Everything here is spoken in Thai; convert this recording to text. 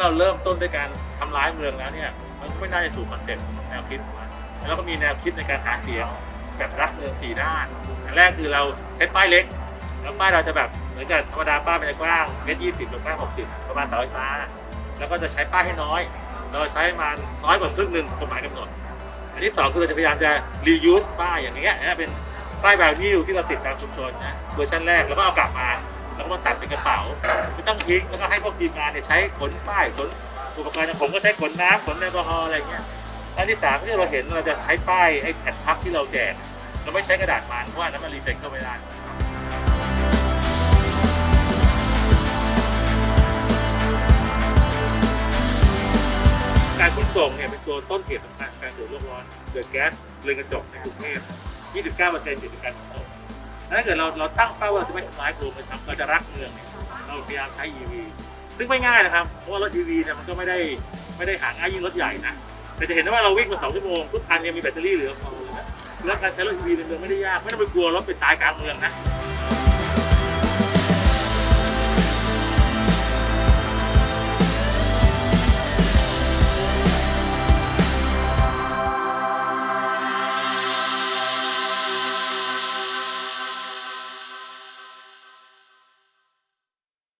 เราเริ่มต้นด้วยการทำร้ายเมืองแล้วเนี่ยมันก็ไม่น่าจะถูกคอนเซ็ปต์แนวคิดของมันแล้วก็มีแนวคิดในการหาเสียงแบบรักเมืองสี่ด้านอันแรกคือเราใช้ป้ายเล็ก แล้วป้ายเราจะแบบเหมือนกับธรรมดาป้ายมันกว้างเมตรยี่สิบกับกว้างหกสิบประมาณสาไฟฟ้า แล้วก็จะใช้ป้ายให้น้อย เราใช้มันน้อยกว่าครึ่งหนึ่งกฎหมายกำหนด อันที่สองคือเราจะพยายามจะ reuse ป้ายอย่างเงี้ยนะเป็นป้าย value ที่เราติดตามชุมชนนะเวอร์ชันแรกแล้วก็เอากลับมา แล้วก็มาตัดเป็นกระเป๋าไม่ต้องทิ้งแล้วก็ให้พวกทีมงานเนี่ยใช้ขนป้ายขนอุปกรณ์อย่างผมก็ใช้ขนน้ำขนแอลกอฮอล์อะไรเงี้ยอันที่สามที่เราเห็นเราจะใช้ป้ายไอ้แผ่นพับที่เราแจกเราไม่ใช้กระดาษมันเพราะว่านั้นมันรีไซเคิลไม่ได้การขนส่งเนี่ยเป็นตัวต้นเหตุของการการเกิดโลกร้อนเกิดแก๊สเรือนกระจกในกรุงเทพ29เปอร์เซ็นต์อยู่ในการขนส่ง ถ้าเกิดเราเราตั้งเป้าว่าเราจะไม่ทำร้ายกลุ่มนะครับเราจะรักเมืองเนี่ยเราพยายามใช้ EV ซึ่งไม่ง่ายนะครับ เพราะว่ารถ EV เนี่ยมันก็ไม่ได้ไม่ได้หาง่ายยิ่งรถใหญ่นะแต่จะเห็นได้ว่าเราวิ่งมาสองชั่วโมงทุกคันเนี่ยมีแบตเตอรี่เหลือพอเลยนะแล้วการใช้รถ EV ในเมืองไม่ได้ยากไม่ต้องไปกลัวรถไปตายกลางเมืองนะ